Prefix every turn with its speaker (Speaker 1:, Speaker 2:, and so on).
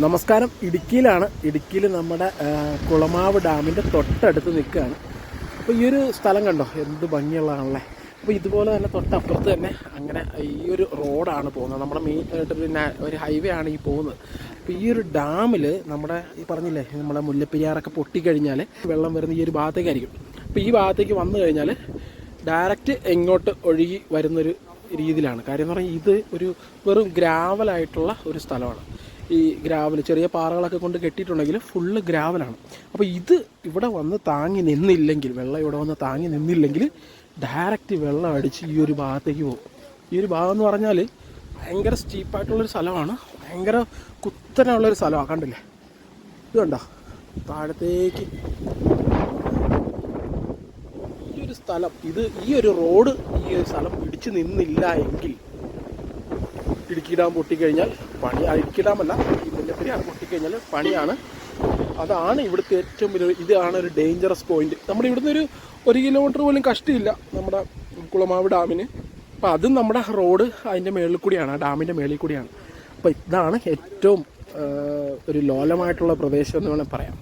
Speaker 1: നമസ്കാരം. ഇടുക്കിയിലാണ്. ഇടുക്കിയിൽ നമ്മുടെ കുളമാവ് ഡാമിന്റെ തൊട്ടടുത്ത് നിൽക്കുകയാണ്. അപ്പോൾ ഈ ഒരു സ്ഥലം കണ്ടോ? എന്ത് ഭംഗിയുള്ളതാണല്ലേ? അപ്പോൾ ഇതുപോലെ തന്നെ തൊട്ടപ്പുറത്ത് തന്നെ അങ്ങനെ ഈ ഒരു റോഡാണ് പോകുന്നത്. നമ്മുടെ മെയിൻ ആയിട്ട് പിന്നെ ഒരു ഹൈവേ ആണ് ഈ പോകുന്നത്. അപ്പോൾ ഈ ഒരു ഡാമിൽ നമ്മുടെ ഈ പറഞ്ഞില്ലേ നമ്മുടെ മുല്ലപ്പെരിയാറൊക്കെ പൊട്ടിക്കഴിഞ്ഞാൽ വെള്ളം വരുന്ന ഈ ഒരു ഭാഗത്തേക്കായിരിക്കും. അപ്പോൾ ഈ ഭാഗത്തേക്ക് വന്നു കഴിഞ്ഞാൽ ഡയറക്റ്റ് എങ്ങോട്ട് ഒഴുകി വരുന്നൊരു രീതിയിലാണ്. കാര്യം എന്ന് പറഞ്ഞാൽ ഇത് ഒരു വെറും ഗ്രാവലായിട്ടുള്ള ഒരു സ്ഥലമാണ്. ഈ ഗ്രാവൽ ചെറിയ പാറകളൊക്കെ കൊണ്ട് കെട്ടിയിട്ടുണ്ടെങ്കിൽ ഫുള്ള് ഗ്രാവലാണ്. അപ്പോൾ ഇത് ഇവിടെ വന്ന് താങ്ങി നിന്നില്ലെങ്കിൽ വെള്ളം ഇവിടെ വന്ന് താങ്ങി നിന്നില്ലെങ്കിൽ ഡയറക്റ്റ് വെള്ളം അടിച്ച് ഈ ഒരു ഭാഗത്തേക്ക് പോകും. ഈ ഒരു ഭാഗം എന്ന് പറഞ്ഞാൽ ഭയങ്കര സ്റ്റീപ്പായിട്ടുള്ളൊരു സ്ഥലമാണ്. ഭയങ്കര കുത്തനുള്ളൊരു സ്ഥലമാണ്. കണ്ടില്ലേ? ഇത് കണ്ടോ? താഴത്തേക്ക്. ഈ ഒരു സ്ഥലം ഇത് ഈ ഒരു റോഡ് ഈ ഒരു സ്ഥലം പിടിച്ചു നിന്നില്ല എങ്കിൽ ഇടുക്കി ഡാം പൊട്ടിക്കഴിഞ്ഞാൽ പണി ഇടുക്കി ഡാമല്ല ഈ മുല്ലപ്പെരിയാർ പൊട്ടിക്കഴിഞ്ഞാൽ പണിയാണ്. അതാണ് ഇവിടുത്തെ ഏറ്റവും വലിയ ഇതാണ് ഒരു ഡേഞ്ചറസ് പോയിന്റ് നമ്മുടെ ഇവിടുന്ന് ഒരു ഒരു കിലോമീറ്റർ പോലും കഷ്ടിയില്ല നമ്മുടെ കുളമാവ് ഡാമിന്. അപ്പം അതും നമ്മുടെ റോഡ് അതിന്റെ മേളിൽ കൂടിയാണ് ആ ഡാമിന്റെ മേളിൽ കൂടിയാണ്. അപ്പോൾ ഇതാണ് ഏറ്റവും ഒരു ലോലമായിട്ടുള്ള പ്രദേശം എന്ന് വേണമെങ്കിൽ പറയാം